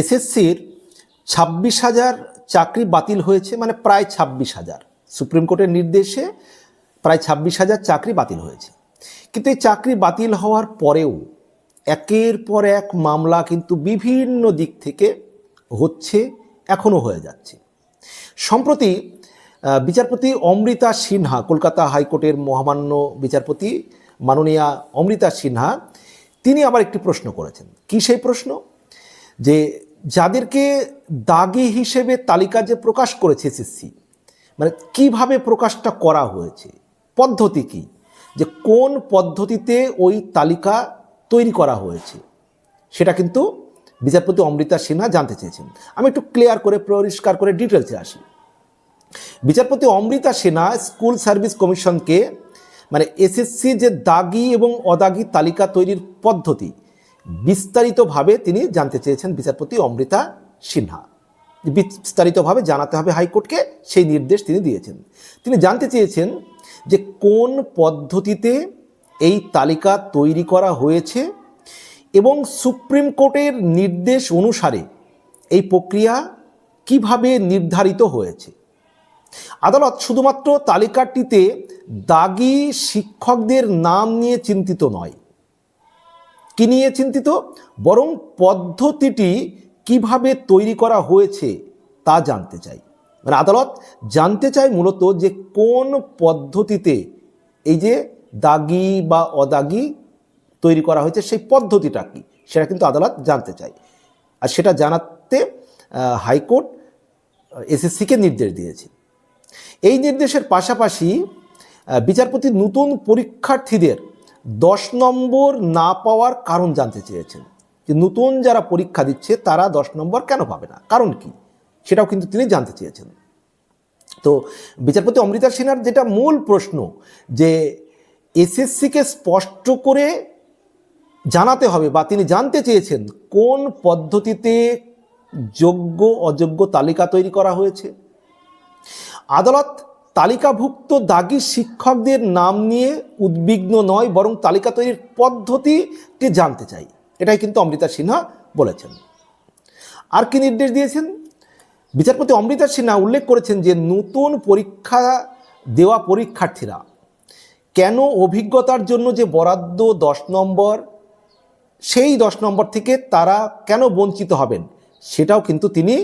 এসএসসির ছাব্বিশ হাজার চাকরি বাতিল হয়েছে মানে প্রায় ছাব্বিশ হাজার। সুপ্রিম কোর্টের নির্দেশে প্রায় ছাব্বিশ হাজার চাকরি বাতিল হয়েছে। কিন্তু এই চাকরি বাতিল হওয়ার পরেও একের পর এক মামলা কিন্তু বিভিন্ন দিক থেকে হচ্ছে, এখনও হয়ে যাচ্ছে। সম্প্রতি বিচারপতি অমৃতা সিনহা, কলকাতা হাইকোর্টের মহামান্য বিচারপতি মাননীয়া অমৃতা সিনহা, তিনি আবার একটি প্রশ্ন করেছেন। কি সেই প্রশ্ন? যে যাদেরকে দাগি হিসেবে তালিকা যে প্রকাশ করেছে এসএসসি মানে কীভাবে প্রকাশটা করা হয়েছে, পদ্ধতি কি? যে কোন পদ্ধতিতে ওই তালিকা তৈরি করা হয়েছে, সেটা কিন্তু বিচারপতি অমৃতা সিনহা জানতে চেয়েছেন। আমি একটু ক্লিয়ার করে, পরিষ্কার করে ডিটেলসে আসি। বিচারপতি অমৃতা সিনহা স্কুল সার্ভিস কমিশনকে মানে এসএসসি যে দাগি এবং অদাগি তালিকা তৈরির পদ্ধতি বিস্তারিতভাবে তিনি জানতে চেয়েছেন বিচারপতি অমৃতা সিনহা। বিস্তারিতভাবে জানাতে হবে হাইকোর্টকে সেই নির্দেশ তিনি দিয়েছেন। তিনি জানতে চেয়েছেন যে কোন পদ্ধতিতে এই তালিকা তৈরি করা হয়েছে এবং সুপ্রিম কোর্টের নির্দেশ অনুসারে এই প্রক্রিয়া কীভাবে নির্ধারিত হয়েছে। আদালত শুধুমাত্র তালিকাটিতে দাগি শিক্ষকদের নাম নিয়ে চিন্তিত নয় কি নিয়ে চিন্তিত? বরং পদ্ধতিটি কীভাবে তৈরি করা হয়েছে তা জানতে চাই। মানে আদালত জানতে চায় মূলত যে কোন পদ্ধতিতে এই যে দাগি বা অদাগি তৈরি করা হয়েছে, সেই পদ্ধতিটা কি? সেটা কিন্তু আদালত জানতে চায়। আর সেটা জানাতে হাইকোর্ট এসএসসিকে নির্দেশ দিয়েছে। এই নির্দেশের পাশাপাশি বিচারপতি নতুন পরীক্ষার্থীদের দশ নম্বর না পাওয়ার কারণ জানতে চেয়েছেন। যে নতুন যারা পরীক্ষা দিচ্ছে, তারা দশ নম্বর কেন পাবে না? কারণ কি? সেটাও কিন্তু তিনি জানতে চেয়েছেন। তো বিচারপতি অমৃতা সিনহার যেটা মূল প্রশ্ন, যে এসএসসিকে স্পষ্ট করে জানাতে হবে বা তিনি জানতে চেয়েছেন, কোন পদ্ধতিতে যোগ্য, অযোগ্য তালিকা তৈরি করা হয়েছে? আদালত তালিকাভুক্ত দাগি শিক্ষকদের নাম নিয়ে উদ্বিগ্ন নয়, বরং তালিকা তৈরির পদ্ধতিটি জানতে চাই। এটাই কিন্তু অমৃতা সিনহা বলেছেন। আর কি নির্দেশ দিয়েছেন? বিচারপতি অমৃতা সিনহা উল্লেখ করেছেন যে, নতুন পরীক্ষা দেওয়া পরীক্ষার্থীরা কেন অভিজ্ঞতার জন্য যে বরাদ্দ দশ নম্বর, সেই দশ নম্বর থেকে তারা কেন বঞ্চিত হবেন, সেটাও কিন্তু তিনি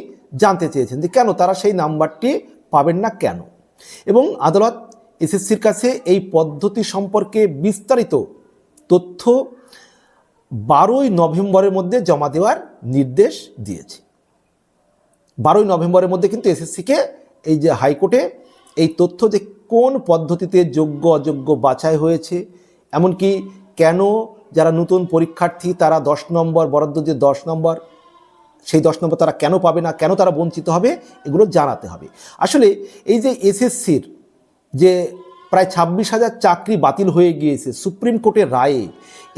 জানতে চেয়েছেন যে কেন তারা সেই নাম্বারটি পাবেন না কেন। এবং আদালত এসএসসির কাছে এই পদ্ধতি সম্পর্কে বিস্তারিত তথ্য বারোই নভেম্বরের মধ্যে জমা দেওয়ার নির্দেশ দিয়েছে। বারোই নভেম্বরের মধ্যে কিন্তু এসএসসিকে এই যে হাইকোর্টে এই তথ্য যে কোন পদ্ধতিতে যোগ্য, অযোগ্য বাছাই হয়েছে, এমনকি কেন যারা নতুন পরীক্ষার্থী তারা দশ নম্বর, বরাদ্দ যে দশ নম্বর সেই দশ নম্বর তারা কেন পাবে না, কেন তারা বঞ্চিত হবে, এগুলো জানাতে হবে। আসলে এই যে এসএসসির যে প্রায় ছাব্বিশ হাজার চাকরি বাতিল হয়ে গিয়েছে সুপ্রিম কোর্টের রায়ে,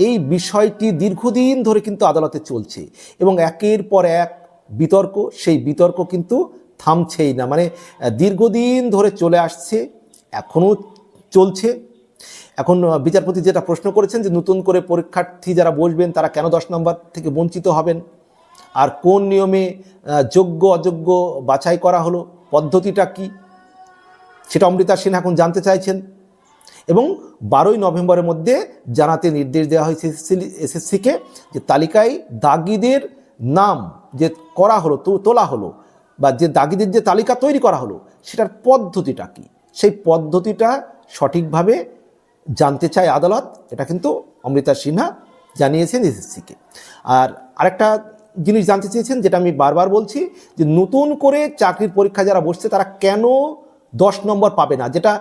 এই বিষয়টি দীর্ঘদিন ধরে কিন্তু আদালতে চলছে এবং একের পর এক বিতর্ক, সেই বিতর্ক কিন্তু থামছেই না। মানে দীর্ঘদিন ধরে চলে আসছে, এখনও চলছে। এখন বিচারপতি যেটা প্রশ্ন করেছেন যে নতুন করে পরীক্ষার্থী যারা বসবেন তারা কেন দশ নম্বর থেকে বঞ্চিত হবেন? আর কোন নিয়মে যোগ্য, অযোগ্য বাছাই করা হলো, পদ্ধতিটা কি? সেটা অমৃতা সিনহা এখন জানতে চাইছেন। এবং বারোই নভেম্বরের মধ্যে জানাতে নির্দেশ দেওয়া হয়েছে এসএসসিকে যে তালিকায় দাগিদের নাম যে করা হলো তোলা হলো, বা যে দাগিদের যে তালিকা তৈরি করা হলো, সেটার পদ্ধতিটা কি? সেই পদ্ধতিটা সঠিকভাবে জানতে চায় আদালত, এটা কিন্তু অমৃতা সিনহা জানিয়েছেন এসএসসিকে। আর আরেকটা জিনিস জানতে চেয়েছেন, যেটা আমি বারবার বলছি, যে নতুন করে চাকরির পরীক্ষা যারা বসছে, তারা কেন দশ নম্বর পাবে না? যেটা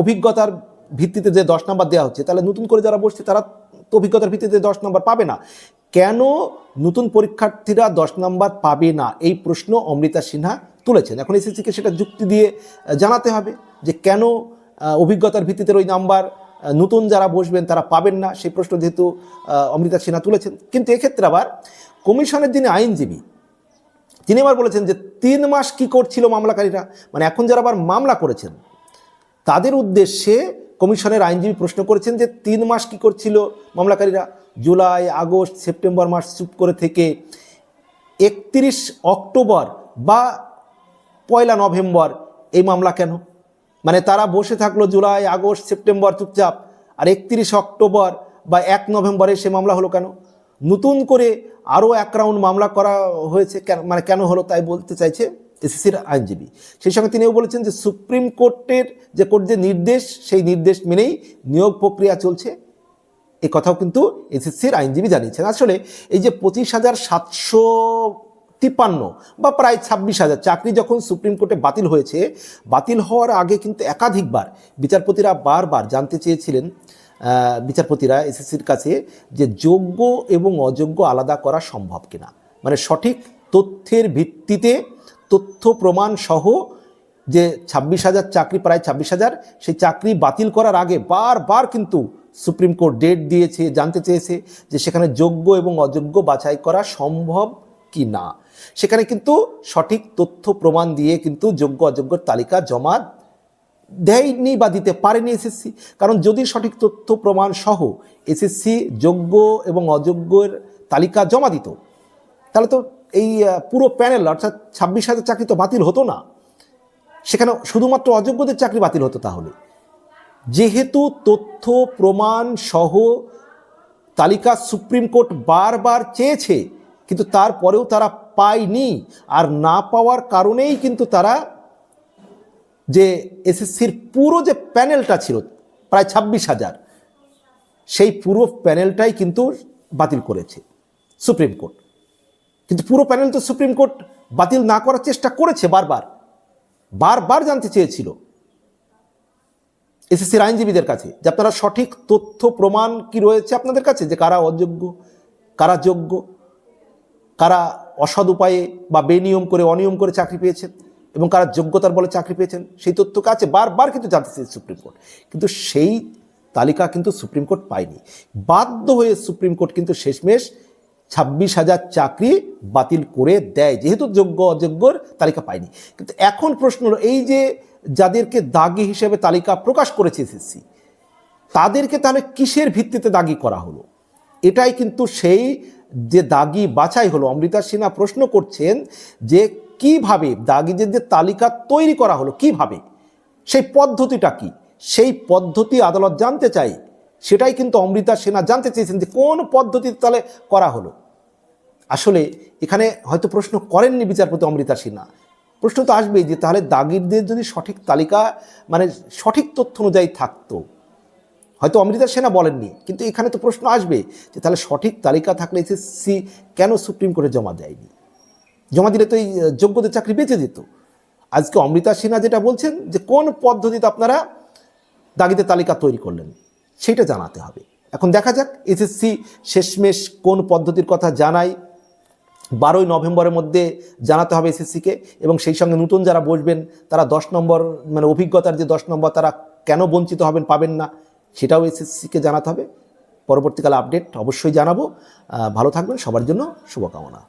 অভিজ্ঞতার ভিত্তিতে যে দশ নম্বর দেওয়া হচ্ছে, তাহলে নতুন করে যারা বসছে, তারা তো অভিজ্ঞতার ভিত্তিতে দশ নম্বর পাবে না। কেন নতুন পরীক্ষার্থীরা দশ নম্বর পাবে না? এই প্রশ্ন অমৃতা সিনহা তুলেছেন। এখন এসএসসিকে সেটা যুক্তি দিয়ে জানাতে হবে যে কেন অভিজ্ঞতার ভিত্তিতে ওই নাম্বার নতুন যারা বসবেন, তারা পাবেন না? সেই প্রশ্ন যেহেতু অমৃতা সিনহা তুলেছেন। কিন্তু এক্ষেত্রে আবার কমিশনের যিনি আইনজীবী, তিনি আবার বলেছেন যে তিন মাস কি করছিল মামলাকারীরা? মানে এখন যারা আবার মামলা করেছেন, তাদের উদ্দেশ্যে কমিশনের আইনজীবী প্রশ্ন করেছেন যে তিন মাস কি করছিল মামলাকারীরা? জুলাই, আগস্ট, সেপ্টেম্বর মাস চুপ করে থেকে একত্রিশ অক্টোবর বা পয়লা নভেম্বর এই মামলা কেন? মানে তারা বসে থাকল জুলাই, আগস্ট, সেপ্টেম্বর চুপচাপ, আর একত্রিশ অক্টোবর বা এক নভেম্বরে সে মামলা হলো কেন? নতুন করে আরও এক রাউন্ড মামলা করা হয়েছে কেন মানে কেন হলো তাই বলতে চাইছে এসএসসির আইনজীবী। সেই সঙ্গে তিনিও বলেছেন যে সুপ্রিম কোর্টের যে কোর্ট যে নির্দেশ, সেই নির্দেশ মেনেই নিয়োগ প্রক্রিয়া চলছে। এ কথাও কিন্তু এসএসসির আইনজীবী জানিয়েছেন। আসলে এই যে পঁচিশ হাজার সাতশো তিপ্পান্ন বা প্রায় ছাব্বিশ হাজার চাকরি যখন সুপ্রিম কোর্টে বাতিল হয়েছে, বাতিল হওয়ার আগে কিন্তু একাধিকবার বিচারপতিরা বারবার জানতে চেয়েছিলেন বিচারপতিরা এসএসসির কাছে যে যোগ্য এবং অযোগ্য আলাদা করা সম্ভব কিনা। মানে সঠিক তথ্যের ভিত্তিতে তথ্য প্রমাণ সহ যে ছাব্বিশ হাজার চাকরি, প্রায় ছাব্বিশ হাজার, সেই চাকরি বাতিল করার আগে বারবার কিন্তু সুপ্রিম কোর্ট ডেট দিয়েছে, জানতে চেয়েছে যে সেখানে যোগ্য এবং অযোগ্য বাছাই করা সম্ভব কি না সেখানে কিন্তু সঠিক তথ্য প্রমাণ দিয়ে কিন্তু যোগ্য, অযোগ্যর তালিকা জমা দেয়নি বা দিতে পারেনি এসএসসি কারণ যদি সঠিক তথ্য প্রমাণ সহ এসএসসি যোগ্য এবং অযোগ্যের তালিকা জমা দিত, তাহলে তো এই পুরো প্যানেল অর্থাৎ ছাব্বিশ হাজার চাকরি তো বাতিল হতো না। সেখানে শুধুমাত্র অযোগ্যদের চাকরি বাতিল হতো তাহলে। যেহেতু তথ্য প্রমাণ সহ তালিকা সুপ্রিম কোর্ট বারবার চেয়েছে, কিন্তু তারপরেও তারা পায়নি, আর না পাওয়ার কারণেই কিন্তু তারা যে এসএসসির পুরো যে প্যানেলটা ছিল, প্রায় ছাব্বিশ হাজার, সেই পুরো প্যানেলটাই কিন্তু বাতিল করেছে সুপ্রিম কোর্ট। কিন্তু পুরো প্যানেল তো সুপ্রিম কোর্ট বাতিল না করার চেষ্টা করেছে বারবার বারবার জানতে চেয়েছিল এসএসসির আইনজীবীদের কাছে যে আপনারা সঠিক তথ্য, প্রমাণ কি রয়েছে আপনাদের কাছে? যে কারা অযোগ্য, কারা যোগ্য, কারা অসৎ উপায়ে বা বেনিয়ম করে, অনিয়ম করে চাকরি পেয়েছেন এবং কারা যোগ্যতার বলে চাকরি পেয়েছেন, সেই তথ্য কাছে বারবার কিন্তু জানতে চেয়েছে সুপ্রিম কোর্ট। কিন্তু সেই তালিকা কিন্তু সুপ্রিম কোর্ট পায়নি। বাধ্য হয়ে সুপ্রিম কোর্ট কিন্তু শেষমেশ ছাব্বিশ হাজার চাকরি বাতিল করে দেয়, যেহেতু যোগ্য অযোগ্যর তালিকা পায়নি। কিন্তু এখন প্রশ্ন হলো, এই যে যাদেরকে দাগি হিসেবে তালিকা প্রকাশ করেছে এসএসসি, তাদেরকে তাহলে কিসের ভিত্তিতে দাগি করা হলো? এটাই কিন্তু সেই যে দাগি বাছাই হলো। অমৃতা সিনহা প্রশ্ন করছেন যে কীভাবে দাগিদের যে তালিকা তৈরি করা হলো, কীভাবে? সেই পদ্ধতিটা কি? সেই পদ্ধতি আদালত জানতে চাই। সেটাই কিন্তু অমৃতা সেনা জানতে চেয়েছেন যে কোন পদ্ধতিতে তাহলে করা হলো। আসলে এখানে হয়তো প্রশ্ন করেননি বিচারপতি অমৃতা সিনহা প্রশ্ন তো আসবেই যে তাহলে দাগিরদের যদি সঠিক তালিকা মানে সঠিক তথ্য অনুযায়ী থাকতো। হয়তো অমৃতা সেনা বলেননি, কিন্তু এখানে তো প্রশ্ন আসবে যে তাহলে সঠিক তালিকা থাকলে এসএসসি কেন সুপ্রিম কোর্টে জমা দেয়নি? জমা দিলে তো এই যোগ্যদের চাকরি বেঁচে যেত। আজকে অমৃতা সিনহা যেটা বলছেন যে, কোন পদ্ধতিতে আপনারা দাগিদের তালিকা তৈরি করলেন, সেটা জানাতে হবে। এখন দেখা যাক, এসএসসি শেষমেশ কোন পদ্ধতির কথা জানায়। বারোই নভেম্বরের মধ্যে জানাতে হবে এসএসসিকে, এবং সেই সঙ্গে নতুন যারা বসবেন, তারা দশ নম্বর মানে অভিজ্ঞতার যে দশ নম্বর, তারা কেন বঞ্চিত হবেন, পাবেন না, সেটাও এসএসসিকে জানাতে হবে। পরবর্তীকালে আপডেট অবশ্যই জানাব। ভালো থাকবেন, সবার জন্য শুভকামনা।